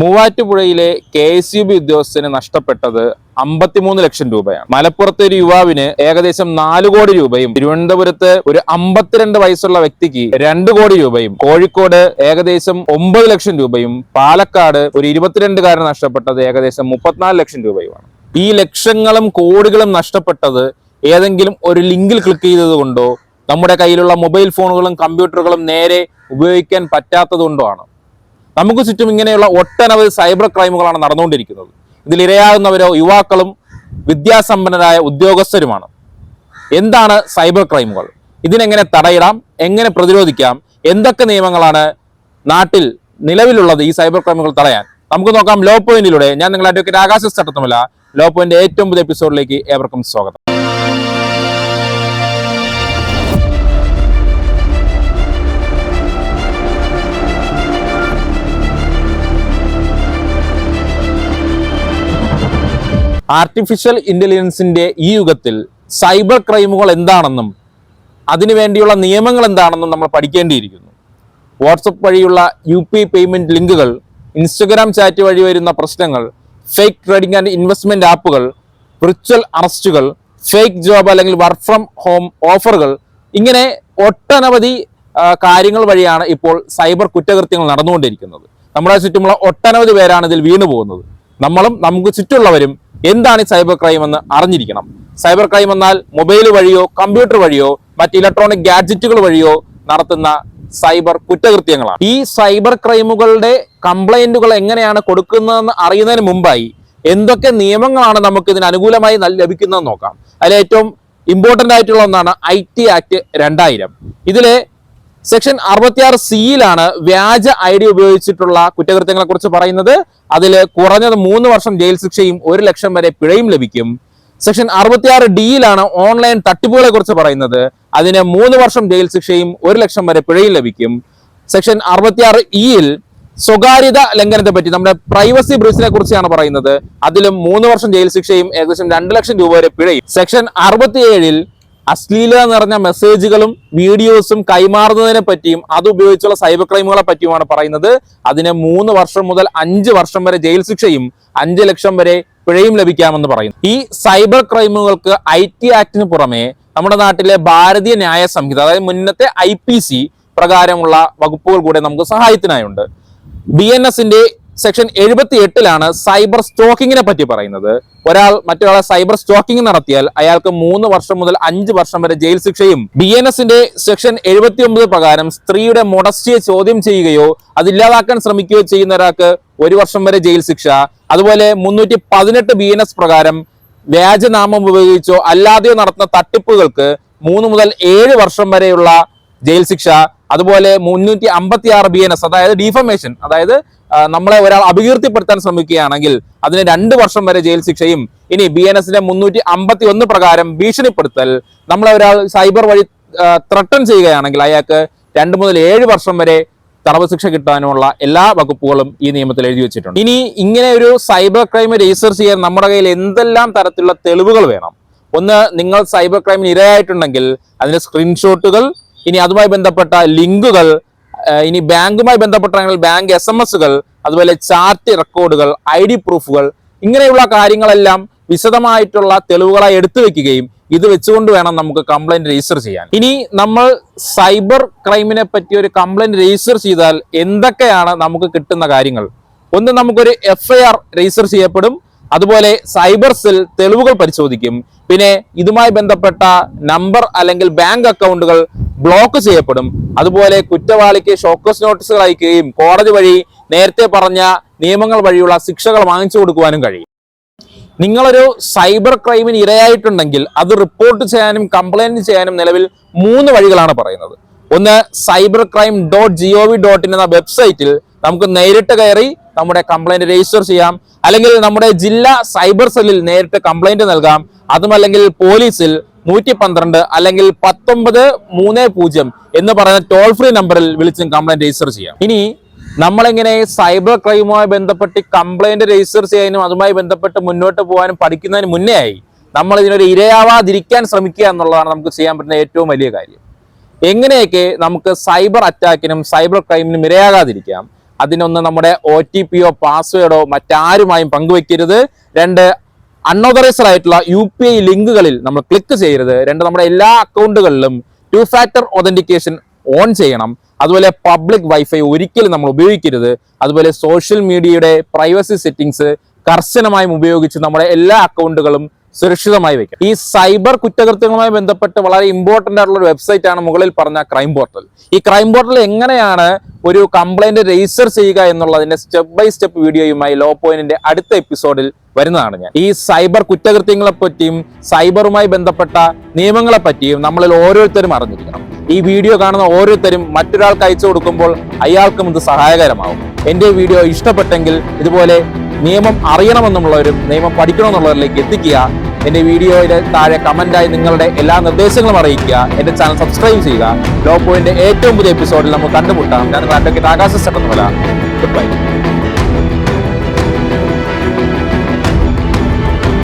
മൂവാറ്റുപുഴയിലെ K S U B ഉദ്യോഗസ്ഥന് നഷ്ടപ്പെട്ടത് അമ്പത്തിമൂന്ന് ലക്ഷം രൂപയാണ്. മലപ്പുറത്തെ ഒരു യുവാവിന് ഏകദേശം നാല് കോടി രൂപയും തിരുവനന്തപുരത്ത് ഒരു അമ്പത്തിരണ്ട് വയസ്സുള്ള വ്യക്തിക്ക് രണ്ട് കോടി രൂപയും കോഴിക്കോട് ഏകദേശം ഒമ്പത് ലക്ഷം രൂപയും പാലക്കാട് ഒരു ഇരുപത്തിരണ്ടുകാരൻ നഷ്ടപ്പെട്ടത് ഏകദേശം മുപ്പത്തിനാല് ലക്ഷം രൂപയുമാണ്. ഈ ലക്ഷങ്ങളും കോടികളും നഷ്ടപ്പെട്ടത് ഏതെങ്കിലും ഒരു ലിങ്കിൽ ക്ലിക്ക് ചെയ്തത് കൊണ്ടോ നമ്മുടെ കയ്യിലുള്ള മൊബൈൽ ഫോണുകളും കമ്പ്യൂട്ടറുകളും നേരെ ഉപയോഗിക്കാൻ പറ്റാത്തത് കൊണ്ടോ ആണ്? നമുക്ക് ചുറ്റും ഇങ്ങനെയുള്ള ഒട്ടനവധി സൈബർ ക്രൈമുകളാണ് നടന്നുകൊണ്ടിരിക്കുന്നത്. ഇതിൽ ഇരയാകുന്നവരോ യുവാക്കളും വിദ്യാസമ്പന്നരായ ഉദ്യോഗസ്ഥരുമാണ്. എന്താണ് സൈബർ ക്രൈമുകൾ? ഇതിനെങ്ങനെ തടയിടാം? എങ്ങനെ പ്രതിരോധിക്കാം? എന്തൊക്കെ നിയമങ്ങളാണ് നാട്ടിൽ നിലവിലുള്ളത് ഈ സൈബർ ക്രൈമുകൾ തടയാൻ? നമുക്ക് നോക്കാം. ലോ പോയിന്റിലൂടെ ഞാൻ നിങ്ങളുടെ അഡ്വക്കേറ്റ് ആകാശ ചട്ടത്തുമല്ല ലോ പോയിന്റ് ഏറ്റവും പുതിയ എപ്പിസോഡിലേക്ക് ഏവർക്കും സ്വാഗതം. ആർട്ടിഫിഷ്യൽ ഇന്റലിജൻസിന്റെ ഈ യുഗത്തിൽ സൈബർ ക്രൈമുകൾ എന്താണെന്നും അതിനുവേണ്ടിയുള്ള നിയമങ്ങൾ എന്താണെന്നും നമ്മൾ പഠിക്കേണ്ടിയിരിക്കുന്നു. വാട്സപ്പ് വഴിയുള്ള യു പി പേയ്മെന്റ് ലിങ്കുകൾ ഇൻസ്റ്റഗ്രാം ചാറ്റ് വഴി വരുന്ന പ്രശ്നങ്ങൾ ഫേക്ക് ട്രേഡിംഗ് ആൻഡ് ഇൻവെസ്റ്റ്മെന്റ് ആപ്പുകൾ വിർച്വൽ അറസ്റ്റുകൾ ഫേക്ക് ജോബ് അല്ലെങ്കിൽ വർക്ക് ഫ്രം ഹോം ഓഫറുകൾ ഇങ്ങനെ ഒട്ടനവധി കാര്യങ്ങൾ വഴിയാണ് ഇപ്പോൾ സൈബർ കുറ്റകൃത്യങ്ങൾ നടന്നുകൊണ്ടിരിക്കുന്നത്. നമ്മുടെ ചുറ്റുമുള്ള ഒട്ടനവധി പേരാണ് ഇതിൽ വീണു നമ്മളും നമുക്ക് ചുറ്റുള്ളവരും എന്താണ് ഈ സൈബർ ക്രൈം എന്ന് അറിഞ്ഞിരിക്കണം. സൈബർ ക്രൈം എന്നാൽ മൊബൈൽ വഴിയോ കമ്പ്യൂട്ടർ വഴിയോ മറ്റ് ഇലക്ട്രോണിക് ഗാഡ്ജറ്റുകൾ വഴിയോ നടത്തുന്ന സൈബർ കുറ്റകൃത്യങ്ങളാണ്. ഈ സൈബർ ക്രൈമുകളുടെ കംപ്ലൈന്റുകൾ എങ്ങനെയാണ് കൊടുക്കുന്നതെന്ന് അറിയുന്നതിന് മുമ്പായി എന്തൊക്കെ നിയമങ്ങളാണ് നമുക്ക് ഇതിന് അനുകൂലമായി ലഭിക്കുന്നത് ലഭിക്കുന്നതെന്ന് നോക്കാം. അതിൽ ഏറ്റവും ഇമ്പോർട്ടന്റ് ആയിട്ടുള്ള ഒന്നാണ് ഐ ടി ആക്ട് രണ്ടായിരം. ഇതിലെ സെക്ഷൻ അറുപത്തിയാറ് സിയിലാണ് വ്യാജ ഐ ഡി ഉപയോഗിച്ചിട്ടുള്ള കുറ്റകൃത്യങ്ങളെ കുറിച്ച് പറയുന്നത്. അതിൽ കുറഞ്ഞത് മൂന്ന് വർഷം ജയിൽ ശിക്ഷയും ഒരു ലക്ഷം വരെ പിഴയും ലഭിക്കും. സെക്ഷൻ അറുപത്തിയാറ് ഡിയിലാണ് ഓൺലൈൻ തട്ടിപ്പുകളെ കുറിച്ച് പറയുന്നത്. അതിന് മൂന്ന് വർഷം ജയിൽ ശിക്ഷയും ഒരു ലക്ഷം വരെ പിഴയും ലഭിക്കും. സെക്ഷൻ അറുപത്തിയാറ് ഇയിൽ സ്വകാര്യത ലംഘനത്തെ പറ്റി നമ്മുടെ പ്രൈവസി ബ്രിസിനെ കുറിച്ചാണ് പറയുന്നത്. അതിലും മൂന്ന് വർഷം ജയിൽ ശിക്ഷയും ഏകദേശം രണ്ട് ലക്ഷം രൂപ വരെ പിഴയും. സെക്ഷൻ അറുപത്തിയേഴിൽ അശ്ലീലത നിറഞ്ഞ മെസ്സേജുകളും വീഡിയോസും കൈമാറുന്നതിനെ പറ്റിയും അത് ഉപയോഗിച്ചുള്ള സൈബർ ക്രൈമുകളെ പറ്റിയുമാണ് പറയുന്നത്. അതിന് മൂന്ന് വർഷം മുതൽ അഞ്ച് വർഷം വരെ ജയിൽ ശിക്ഷയും അഞ്ച് ലക്ഷം വരെ പിഴയും ലഭിക്കാമെന്ന് പറയുന്നു. ഈ സൈബർ ക്രൈമുകൾക്ക് ഐ ടി ആക്ടിന് പുറമെ നമ്മുടെ നാട്ടിലെ ഭാരതീയ ന്യായ സംഹിത അതായത് മുന്നത്തെ ഐ പി സി പ്രകാരമുള്ള വകുപ്പുകൾ കൂടെ നമുക്ക് സഹായത്തിനായുണ്ട്. ബി എൻ എസിന്റെ സെക്ഷൻ എഴുപത്തി എട്ടിലാണ് സൈബർ സ്റ്റോക്കിങ്ങിനെ പറ്റി പറയുന്നത്. ഒരാൾ മറ്റൊരാളെ സൈബർ സ്റ്റോക്കിംഗ് നടത്തിയാൽ അയാൾക്ക് മൂന്ന് വർഷം മുതൽ അഞ്ച് വർഷം വരെ ജയിൽ ശിക്ഷയും. ബി എൻ എസിന്റെ സെക്ഷൻ എഴുപത്തി ഒമ്പത് പ്രകാരം സ്ത്രീയുടെ മൊഡസ്റ്റിയെ ചോദ്യം ചെയ്യുകയോ അതില്ലാതാക്കാൻ ശ്രമിക്കുകയോ ചെയ്യുന്ന ഒരാൾക്ക് ഒരു വർഷം വരെ ജയിൽ ശിക്ഷ. അതുപോലെ മുന്നൂറ്റി പതിനെട്ട് ബി എൻ എസ് പ്രകാരം വ്യാജനാമം ഉപയോഗിച്ചോ അല്ലാതെയോ നടത്തുന്ന തട്ടിപ്പുകൾക്ക് മൂന്ന് മുതൽ ഏഴ് വർഷം വരെയുള്ള ജയിൽ ശിക്ഷ. അതുപോലെ മുന്നൂറ്റി അമ്പത്തി ആറ് ബി എൻ എസ് അതായത് ഡിഫമേഷൻ അതായത് നമ്മളെ ഒരാൾ അപകീർത്തിപ്പെടുത്താൻ ശ്രമിക്കുകയാണെങ്കിൽ അതിന് രണ്ട് വർഷം വരെ ജയിൽ ശിക്ഷയും ഇനി ബി എൻ എസിന്റെ മുന്നൂറ്റി അമ്പത്തി ഒന്ന് പ്രകാരം ഭീഷണിപ്പെടുത്തൽ നമ്മളെ ഒരാൾ സൈബർ വഴി ത്രട്ടൺ ചെയ്യുകയാണെങ്കിൽ അയാൾക്ക് രണ്ട് മുതൽ ഏഴ് വർഷം വരെ തടവ് ശിക്ഷ കിട്ടാനുമുള്ള എല്ലാ വകുപ്പുകളും ഈ നിയമത്തിൽ എഴുതി വെച്ചിട്ടുണ്ട്. ഇനി ഇങ്ങനെ ഒരു സൈബർ ക്രൈം രജിസ്റ്റർ ചെയ്യാൻ നമ്മുടെ കയ്യിൽ എന്തെല്ലാം തരത്തിലുള്ള തെളിവുകൾ വേണം? ഒന്ന് നിങ്ങൾ സൈബർ ക്രൈമിന് ഇരയായിട്ടുണ്ടെങ്കിൽ അതിന്റെ സ്ക്രീൻഷോട്ടുകൾ ഇനി അതുമായി ബന്ധപ്പെട്ട ലിങ്കുകൾ ഇനി ബാങ്കുമായി ബന്ധപ്പെട്ടാണെങ്കിൽ ബാങ്ക് എസ് എം എസുകൾ അതുപോലെ ചാർട്ട് റെക്കോർഡുകൾ ഐ ഡി പ്രൂഫുകൾ ഇങ്ങനെയുള്ള കാര്യങ്ങളെല്ലാം വിശദമായിട്ടുള്ള തെളിവുകളായി എടുത്തു വെക്കുകയും ഇത് വെച്ചുകൊണ്ട് വേണം നമുക്ക് കംപ്ലൈന്റ് രജിസ്റ്റർ ചെയ്യാൻ. ഇനി നമ്മൾ സൈബർ ക്രൈമിനെ പറ്റി ഒരു കംപ്ലൈന്റ് രജിസ്റ്റർ ചെയ്താൽ എന്തൊക്കെയാണ് നമുക്ക് കിട്ടുന്ന കാര്യങ്ങൾ? ഒന്ന് നമുക്കൊരു എഫ്ഐആർ രജിസ്റ്റർ ചെയ്യപ്പെടും. അതുപോലെ സൈബർ സെൽ തെളിവുകൾ പരിശോധിക്കും. പിന്നെ ഇതുമായി ബന്ധപ്പെട്ട നമ്പർ അല്ലെങ്കിൽ ബാങ്ക് അക്കൗണ്ടുകൾ ബ്ലോക്ക് ചെയ്യപ്പെടും. അതുപോലെ കുറ്റവാളിക്ക് ഷോക്കസ് നോട്ടീസുകൾ അയക്കുകയും കോടതി വഴി നേരത്തെ പറഞ്ഞ നിയമങ്ങൾ വഴിയുള്ള ശിക്ഷകൾ വാങ്ങിച്ചു കൊടുക്കുവാനും കഴിയും. നിങ്ങളൊരു സൈബർ ക്രൈമിന് ഇരയായിട്ടുണ്ടെങ്കിൽ അത് റിപ്പോർട്ട് ചെയ്യാനും കംപ്ലൈന്റ് ചെയ്യാനും നിലവിൽ മൂന്ന് വഴികളാണ് പറയുന്നത്. ഒന്ന് cyber crime dot G O V dot in എന്ന വെബ്സൈറ്റിൽ നമുക്ക് നേരിട്ട് കയറി നമ്മുടെ കംപ്ലൈന്റ് രജിസ്റ്റർ ചെയ്യാം. അല്ലെങ്കിൽ നമ്മുടെ ജില്ലാ സൈബർ സെല്ലിൽ നേരിട്ട് കംപ്ലൈന്റ് നൽകാം. അതുമല്ലെങ്കിൽ പോലീസിൽ നൂറ്റി പന്ത്രണ്ട് അല്ലെങ്കിൽ പത്തൊമ്പത് മൂന്ന് പൂജ്യം എന്ന് പറയുന്ന ടോൾ ഫ്രീ നമ്പറിൽ വിളിച്ചും കംപ്ലൈന്റ് രജിസ്റ്റർ ചെയ്യാം. ഇനി നമ്മളെങ്ങനെ സൈബർ ക്രൈമുമായി ബന്ധപ്പെട്ട് കംപ്ലൈന്റ് രജിസ്റ്റർ ചെയ്യാനും അതുമായി ബന്ധപ്പെട്ട് മുന്നോട്ട് പോകാനും പഠിക്കുന്നതിന് മുന്നേ ആയി നമ്മൾ ഇതിനൊരു ഇരയാവാതിരിക്കാൻ ശ്രമിക്കുക എന്നുള്ളതാണ് നമുക്ക് ചെയ്യാൻ പറ്റുന്ന ഏറ്റവും വലിയ കാര്യം. എങ്ങനെയൊക്കെ നമുക്ക് സൈബർ അറ്റാക്കിനും സൈബർ ക്രൈമിനും ഇരയാകാതിരിക്കാം? അതിനൊന്ന് നമ്മുടെ ഒ ടി പിയോ പാസ്വേഡോ മറ്റാരുമായും പങ്കുവെക്കരുത്. രണ്ട് അൺഓതറൈസ്ഡ് ആയിട്ടുള്ള യു പി ഐ ലിങ്കുകളിൽ നമ്മൾ ക്ലിക്ക് ചെയ്യരുത്. രണ്ട് നമ്മുടെ എല്ലാ അക്കൗണ്ടുകളിലും ടു ഫാക്ടർ ഒതന്റിക്കേഷൻ ഓൺ ചെയ്യണം. അതുപോലെ പബ്ലിക് വൈഫൈ ഒരിക്കലും നമ്മൾ ഉപയോഗിക്കരുത്. അതുപോലെ സോഷ്യൽ മീഡിയയുടെ പ്രൈവസി സെറ്റിംഗ്സ് കർശനമായും ഉപയോഗിച്ച് നമ്മുടെ എല്ലാ അക്കൗണ്ടുകളും സുരക്ഷിതമായി വെക്കുക ഈ സൈബർ കുറ്റകൃത്യങ്ങളുമായി ബന്ധപ്പെട്ട് വളരെ ഇമ്പോർട്ടന്റ് ആയിട്ടുള്ള ഒരു വെബ്സൈറ്റ് ആണ് മുകളിൽ പറഞ്ഞ ക്രൈം പോർട്ടൽ ഈ ക്രൈം പോർട്ടൽ എങ്ങനെയാണ് ഒരു കംപ്ലൈന്റ് രജിസ്റ്റർ ചെയ്യുക എന്നുള്ളതിന്റെ സ്റ്റെപ്പ് ബൈ സ്റ്റെപ്പ് വീഡിയോയുമായി ലോ പോയിന്റിന്റെ അടുത്ത എപ്പിസോഡിൽ വരുന്നതാണ് ഞാൻ. ഈ സൈബർ കുറ്റകൃത്യങ്ങളെ പറ്റിയും സൈബറുമായി ബന്ധപ്പെട്ട നിയമങ്ങളെ പറ്റിയും നമ്മളിൽ ഓരോരുത്തരും അറിഞ്ഞിരിക്കണം. ഈ വീഡിയോ കാണുന്ന ഓരോരുത്തരും മറ്റൊരാൾക്ക് അയച്ചു കൊടുക്കുമ്പോൾ അയാൾക്കും ഇത് സഹായകരമാവും. എന്റെ വീഡിയോ ഇഷ്ടപ്പെട്ടെങ്കിൽ ഇതുപോലെ നിയമം അറിയണമെന്നുള്ളവരും നിയമം പഠിക്കണമെന്നുള്ളവരിലേക്ക് എത്തിക്കുക. എന്റെ വീഡിയോയുടെ താഴെ കമന്റായി നിങ്ങളുടെ എല്ലാ നിർദ്ദേശങ്ങളും അറിയിക്കുക. എന്റെ ചാനൽ സബ്സ്ക്രൈബ് ചെയ്യുക. ലോ പോയിന്റെ ഏറ്റവും പുതിയ എപ്പിസോഡിൽ നമുക്ക് കണ്ടുമുട്ടാം. ഞാൻ അഡ്വക്കേറ്റ് ആകാശ സെട്ടെന്നുമല്ല. Good bye